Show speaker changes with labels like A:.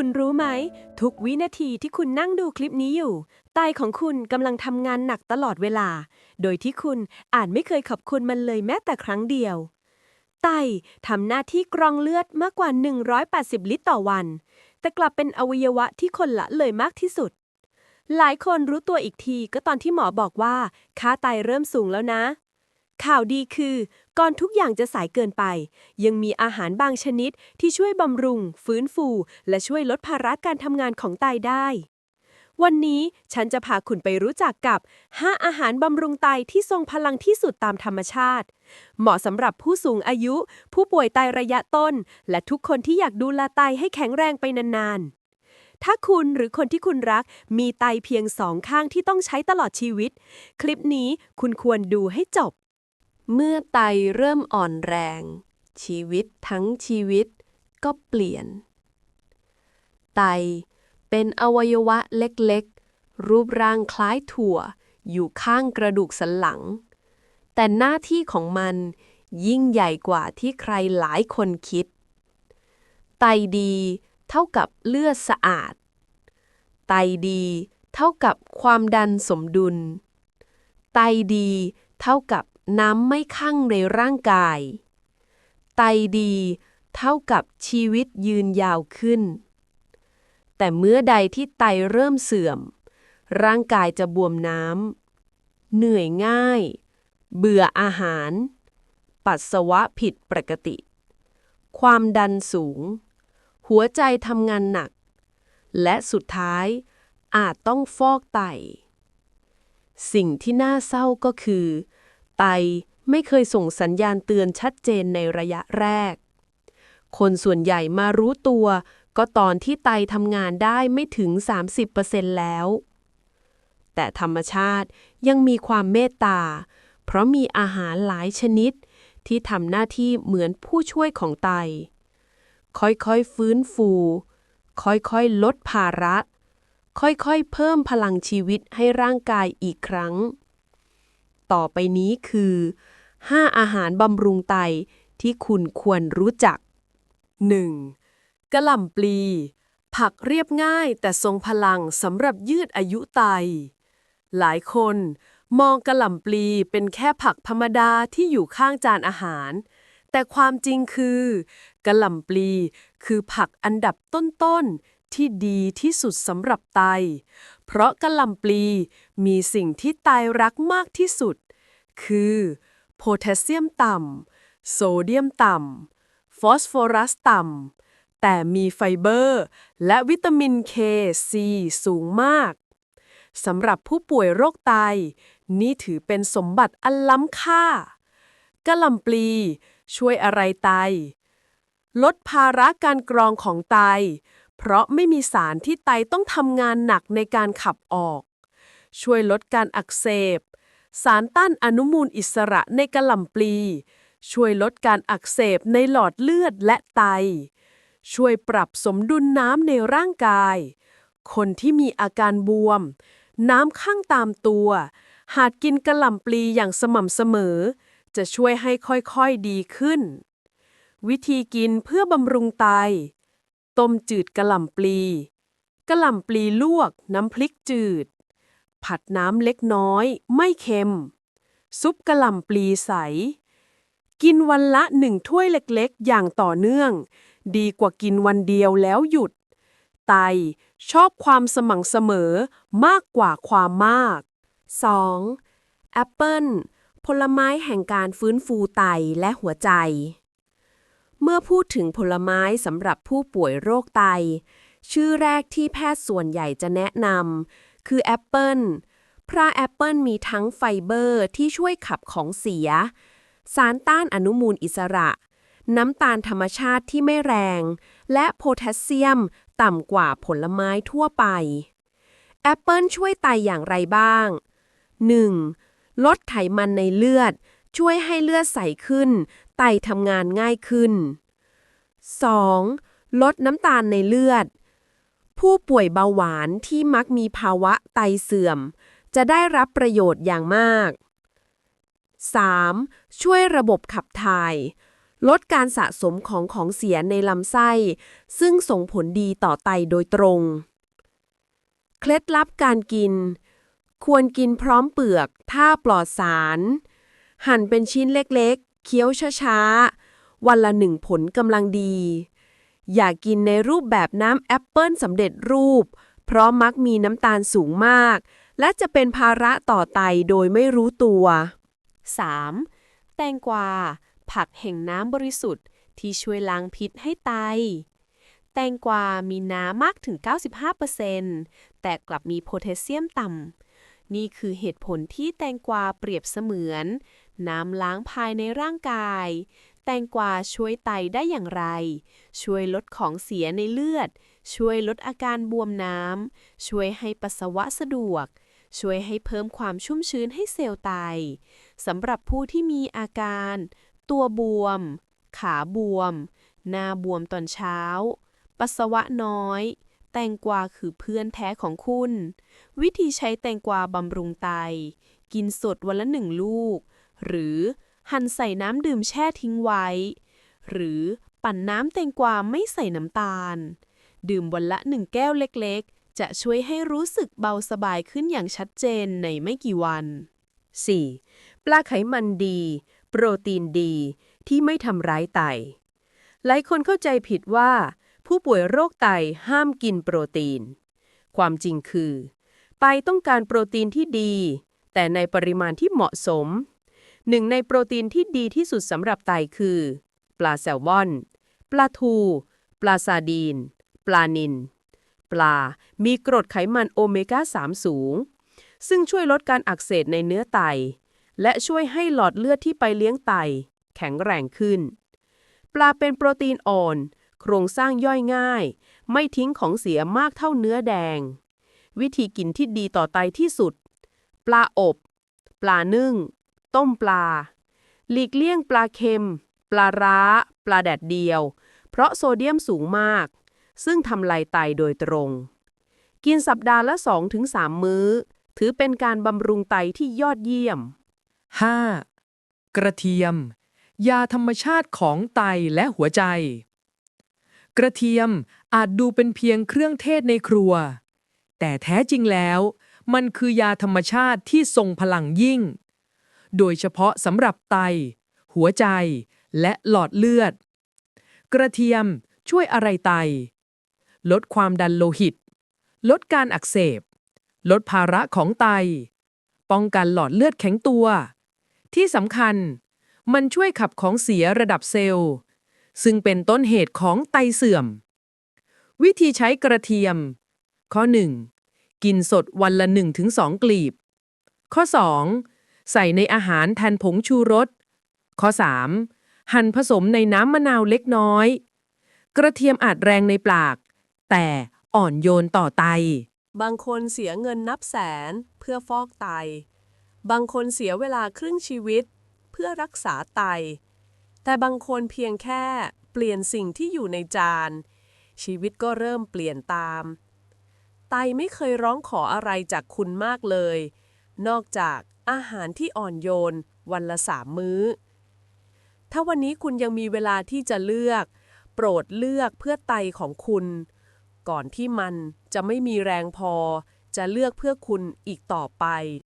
A: คุณรู้ไหม ทุกวินาทีที่คุณนั่งดูคลิปนี้อยู่ ไตของคุณกำลังทำงานหนักตลอดเวลา โดยที่คุณอาจไม่เคยขอบคุณมันเลยแม้แต่ครั้งเดียว ไตทำหน้าที่กรองเลือดมากกว่า 180 ลิตรต่อวัน แต่กลับเป็นอวัยวะที่คนละเลยมากที่สุด หลายคนรู้ตัวอีกทีก็ตอนที่หมอบอกว่า ค่าไตเริ่มสูงแล้วนะ ข่าวดีคือ ก่อนทุกอย่างจะสายเกินไป ยังมีอาหารบางชนิดที่ช่วยบำรุง ฟื้นฟู และช่วยลดภาระการทำงานของไตได้ วันนี้ฉันจะพาคุณไปรู้จักกับ 5 อาหารบำรุงไตที่ทรงพลังที่สุดตามธรรมชาติ เหมาะสำหรับผู้สูงอายุ ผู้ป่วยไตระยะต้น และทุกคนที่อยากดูแลไตให้แข็งแรงไปนานๆถ้าคุณหรือคนที่คุณรักมีไตเพียงสองข้างที่ต้องใช้ตลอดชีวิต คลิปนี้คุณควรดูให้จบ เมื่อไตเริ่มอ่อนแรง ชีวิตทั้งชีวิตก็เปลี่ยน ไตเป็นอวัยวะเล็กๆ รูปร่างคล้ายถั่ว อยู่ข้างกระดูกสันหลัง แต่หน้าที่ของมันยิ่งใหญ่กว่าที่ใครหลายคนคิด ไตดีเท่ากับเลือดสะอาด ไตดีเท่ากับความดันสมดุล ไตดีเท่ากับ น้ำไม่คั่งในร่างกาย ไตดีเท่ากับชีวิตยืนยาวขึ้น แต่เมื่อใดที่ไตเริ่มเสื่อม ร่างกายจะบวมน้ำ เหนื่อยง่าย เบื่ออาหาร ปัสสาวะผิดปกติ ความดันสูง หัวใจทำงานหนัก และสุดท้ายอาจต้องฟอกไต สิ่งที่น่าเศร้าก็คือ ไตไม่เคยส่งสัญญาณเตือนชัดเจนในระยะแรก คนส่วนใหญ่มารู้ตัว ก็ตอนที่ไตทำงานได้ไม่ถึง 30%แล้ว แต่ธรรมชาติยังมีความเมตตา เพราะมีอาหารหลายชนิด ที่ทำหน้าที่เหมือนผู้ช่วยของไต ค่อยๆฟื้นฟู ค่อยๆลดภาระ ค่อยๆเพิ่มพลังชีวิตให้ร่างกายอีกครั้ง ต่อไปนี้คือ 5 อาหารบำรุงไตที่คุณควรรู้จัก 1. กระหล่ำปลี ผักเรียบง่ายแต่ทรงพลังสำหรับยืดอายุไต หลายคนมองกระหล่ำปลีเป็นแค่ผักธรรมดาที่อยู่ข้างจานอาหาร แต่ความจริงคือกระหล่ำปลี คือผักอันดับต้นๆ ที่ดีที่สุดสำหรับไต เพราะกะหล่ำปลีมีสิ่งที่ไตรักมากที่สุด คือโพแทสเซียมต่ำ โซเดียมต่ำ ฟอสฟอรัสต่ำ แต่มีไฟเบอร์ และวิตามินเคซีสูงมากสำหรับผู้ป่วยโรคไต นี่ถือเป็นสมบัติอันล้ำค่ากะหล่ำปลีช่วยอะไรไต ลดภาระการกรองของไต เพราะไม่มีสารที่ไตต้องทำงานหนักในการขับออก ช่วยลดการอักเสบ สารต้านอนุมูลอิสระในกระหล่ำปลี ช่วยลดการอักเสบในหลอดเลือดและไต ช่วยปรับสมดุลน้ำในร่างกาย คนที่มีอาการบวม น้ำข้างตามตัว หากกินกระหล่ำปลีอย่างสม่ำเสมอ จะช่วยให้ค่อยๆดีขึ้น วิธีกินเพื่อบำรุงไต ต้มจืดกระหล่ำปลีกระหล่ำปลีลวกน้ำพริกจืด ผัดน้ำเล็กน้อยไม่เค็ม ซุปกระหล่ำปลีใส กินวันละหนึ่งถ้วยเล็กๆ อย่างต่อเนื่อง ดีกว่ากินวันเดียวแล้วหยุด ไตชอบความสม่ำเสมอมากกว่าความมาก 2. แอปเปิลผลไม้แห่งการฟื้นฟูไตและหัวใจ เมื่อพูดถึงผลไม้สำหรับผู้ป่วยโรคไต ชื่อแรกที่แพทย์ส่วนใหญ่จะแนะนำคือแอปเปิลพราะแอปเปิลมีทั้งไฟเบอร์ที่ช่วยขับของเสีย สารต้านอนุมูลอิสระ น้ำตาลธรรมชาติที่ไม่แรง และโพแทสเซียมต่ำกว่าผลไม้ทั่วไป แอปเปิลช่วยไตอย่างไรบ้าง 1. ลดไขมันในเลือด ช่วยให้เลือดใสขึ้น ไตทำงานง่ายขึ้น 2. ลดน้ำตาลในเลือด ผู้ป่วยเบาหวานที่มักมีภาวะไตเสื่อม จะได้รับประโยชน์อย่างมาก 3. ช่วยระบบขับถ่าย ลดการสะสมของของเสียในลำไส้ ซึ่งส่งผลดีต่อไตโดยตรง เคล็ดลับการกิน ควรกินพร้อมเปลือก ถ้าปลอดสาร หั่นเป็นชิ้นเล็ก เคี้ยวช้าๆ วันละหนึ่งผลกำลังดี อย่ากินในรูปแบบน้ำแอปเปิลสำเร็จรูป เพราะมักมีน้ำตาลสูงมาก และจะเป็นภาระต่อไตโดยไม่รู้ตัว 3. แตงกวา ผักแห่งน้ำบริสุทธิ์ที่ช่วยล้างพิษให้ไต แตงกวา มีน้ำมากถึง 95%แต่กลับมีโพแทสเซียมต่ำ นี่คือเหตุผลที่แตงกวาเปรียบเสมือน น้ำล้างภายในร่างกาย แตงกวาช่วยไตได้อย่างไร ช่วยลดของเสียในเลือด ช่วยลดอาการบวมน้ำ ช่วยให้ปัสสาวะสะดวก ช่วยให้เพิ่มความชุ่มชื้นให้เซลล์ไต สำหรับผู้ที่มีอาการ ตัวบวม ขาบวม หน้าบวมตอนเช้า ปัสสาวะน้อยแตงกวาคือเพื่อนแท้ของคุณ วิธีใช้แตงกวาบำรุงไต กินสดวันละหนึ่งลูก หรือหั่นใส่น้ำดื่มแช่ทิ้งไว้ หรือปั่นน้ำแตงกวาไม่ใส่น้ำตาล ดื่มวันละหนึ่งแก้วเล็กๆ จะช่วยให้รู้สึกเบาสบายขึ้นอย่างชัดเจนในไม่กี่วัน 4. ปลาไขมันดี โปรตีนดี ที่ไม่ทำร้ายไต หลายคนเข้าใจผิดว่า ผู้ป่วยโรคไตห้ามกินโปรตีน ความจริงคือ ไตต้องการโปรตีนที่ดี แต่ในปริมาณที่เหมาะสม หนึ่งในโปรตีนที่ดีที่สุดสำหรับไตคือ ปลาแซลมอน ปลาทู ปลาซาดีน ปลานิลปลา มีกรดไขมันโอเมก้า 3 สูง ซึ่งช่วยลดการอักเสบในเนื้อไต และช่วยให้หลอดเลือดที่ไปเลี้ยงไต แข็งแรงขึ้น ปลาเป็นโปรตีนอ่อน โครงสร้างย่อยง่าย ไม่ทิ้งของเสียมากเท่าเนื้อแดง วิธีกินที่ดีต่อไตที่สุด ปลาอบ ปลานึ่ง ต้มปลา หลีกเลี่ยงปลาเค็ม ปลาร้า ปลาแดดเดียว เพราะโซเดียมสูงมาก ซึ่งทำลายไตโดยตรง กินสัปดาห์ละ 2-3 มื้อ ถือเป็นการบำรุงไตที่ยอดเยี่ยม
B: 5. กระเทียม ยาธรรมชาติของไตและหัวใจ กระเทียมอาจดูเป็นเพียงเครื่องเทศในครัว แต่แท้จริงแล้ว มันคือยาธรรมชาติที่ทรงพลังยิ่ง โดยเฉพาะสำหรับไต หัวใจ และหลอดเลือด กระเทียมช่วยอะไรไต ลดความดันโลหิต ลดการอักเสบ ลดภาระของไต ป้องกันหลอดเลือดแข็งตัว ที่สำคัญ มันช่วยขับของเสียระดับเซลล์ ซึ่งเป็นต้นเหตุของไตเสื่อม วิธีใช้กระเทียม ข้อ 1. กินสดวันละ 1-2 กลีบ ข้อ 2. ใส่ในอาหารแทนผงชูรส ข้อ 3. หั่นผสมในน้ำมะนาวเล็กน้อย กระเทียมอาจแรงในปาก แต่อ่อนโยนต่อไต
C: บางคนเสียเงินนับแสนเพื่อฟอกไต บางคนเสียเวลาครึ่งชีวิต เพื่อรักษาไต แต่บางคนเพียงแค่เปลี่ยนสิ่งที่อยู่ในจาน ชีวิตก็เริ่มเปลี่ยนตาม ไตไม่เคยร้องขออะไรจากคุณมากเลย นอกจาก อาหารที่อ่อนโยน วันละสามมื้อ ถ้าวันนี้คุณยังมีเวลาที่จะเลือก โปรดเลือกเพื่อไตของคุณ ก่อนที่มันจะไม่มีแรงพอ จะเลือกเพื่อคุณอีกต่อไป